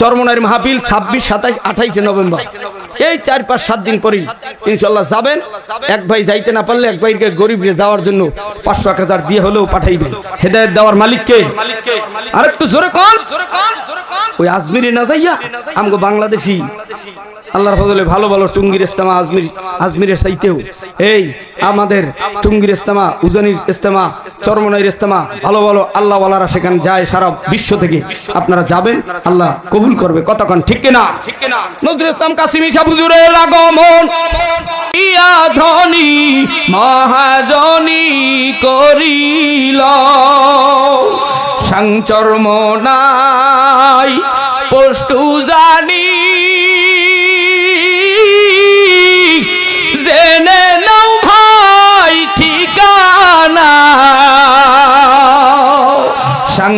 চরমনার মাহফিল ছাব্বিশ, সাতাশ, আঠাইশে নভেম্বর। এই চার, পাঁচ, সাত দিন পরেই ইনশাল্লাহ যাবেন। এক ভাই যাইতে না পারলে এক ভাইকে গরিবকে যাওয়ার জন্য পাঁচশো এক হাজার দিয়ে হলেও পাঠাইবেন। হেদায়ত দেওয়ার মালিককে আর একটু জোরে কল ওই আজমিরি না যাইয়া আমগো বাংলাদেশি আল্লাহর ফজলে ভালো ভালো টুঙ্গির ইস্তেমা আজমির, আজমিরের চাইতেও। এই আমাদের টুঙ্গির ইস্তেমা, উজানির ইস্তেমা, চরমনাইয়ের ইস্তেমা, ভালো ভালো আল্লাহ ওয়ালারা সেখানে যায় সারা বিশ্ব থেকে। আপনারা যাবেন, আল্লাহ কবুল করবে। কতক্ষণ ঠিক কিনা ঠিক কিনা? নজরুল ইসলাম কাসিমি সাবুজুরের আগমন। ইয়া ধনী, মহাজনী করিল। সাংচর্ম নাই জেনে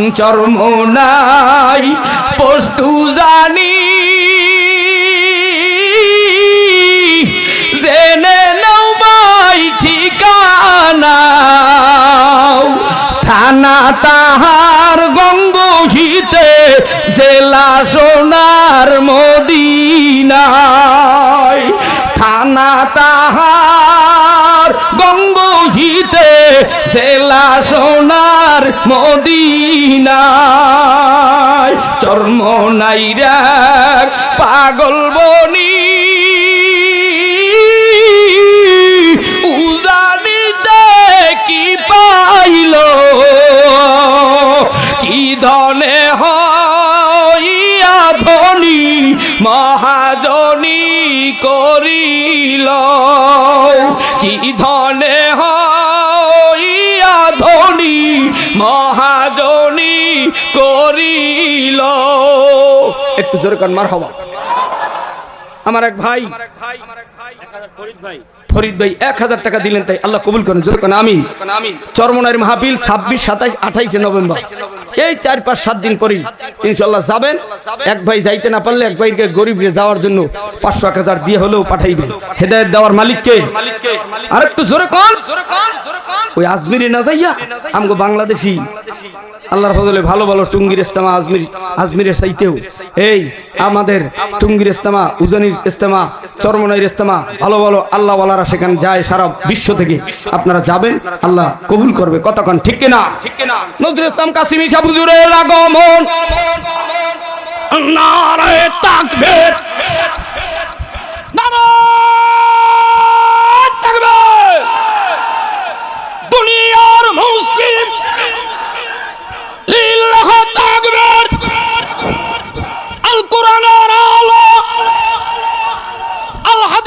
সাংচর্ম নাই, পষ্টু জানি। জেনে নাও ভাই ঠিকানা। থানা তাহার গঙ্গহিতে, জেলা সোনার মদিনায়। থানা তাহার গঙ্গহিতে, জেলা সোনার মদিনায়। চর্ম নাইরা পাগল বনি। উজানিতে কি পাইল, কি ধনে হইয়া ধনী মহাজনী করিল, কি ধনে হইয়া ধনী মহাজনী করিল। একটু জোরে কান মার হওয়া আমার এক ভাই, ফরিদ ভাই, এক হাজার টাকা দিলেন, তাই আল্লাহ কবুল করেন, জোর করেন আমি চরমনার মাহফিল ছাব্বিশ, সাতাইশ, আঠাইশে নভেম্বর। এই চার পাঁচ, সাত দিন পরেই ইনশাল্লাহ যাবেন। এক ভাই যাইতে না পারলে এক ভাইকে গরিবকে যাওয়ার জন্য পাঁচশো, এক হাজার দিয়ে হলেও পাঠাইবেন। হেদায়ত দেওয়ার মালিককে। আর একটু জোরে কন। ওই আজমিরি না যাইয়া আমগো বাংলাদেশি আল্লাহর ফজলে ভালো ভালো টুঙ্গির ইস্তেমা আজমির আজমিরের চাইতেও। এই আমাদের টুঙ্গির ইস্তেমা, উজানির ইস্তেমা, চরমনাইয়ের ইস্তেমা, ভালো ভালো আল্লাহ ওয়ালারা সেখানে যায় সারা বিশ্ব থেকে। আপনারা যাবেন, আল্লাহ কবুল করবে। কতক্ষণ ঠিক কিনা? ঠিক কিনা? নজরুল ইসলাম কাসিমি সাবুজুরের আগমন। নারায়ে তাকবীর।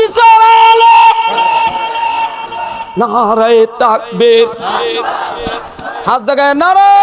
হাদিসের আলো নারায়ে তাকবীর। হাত জায়গায় নারায়ে।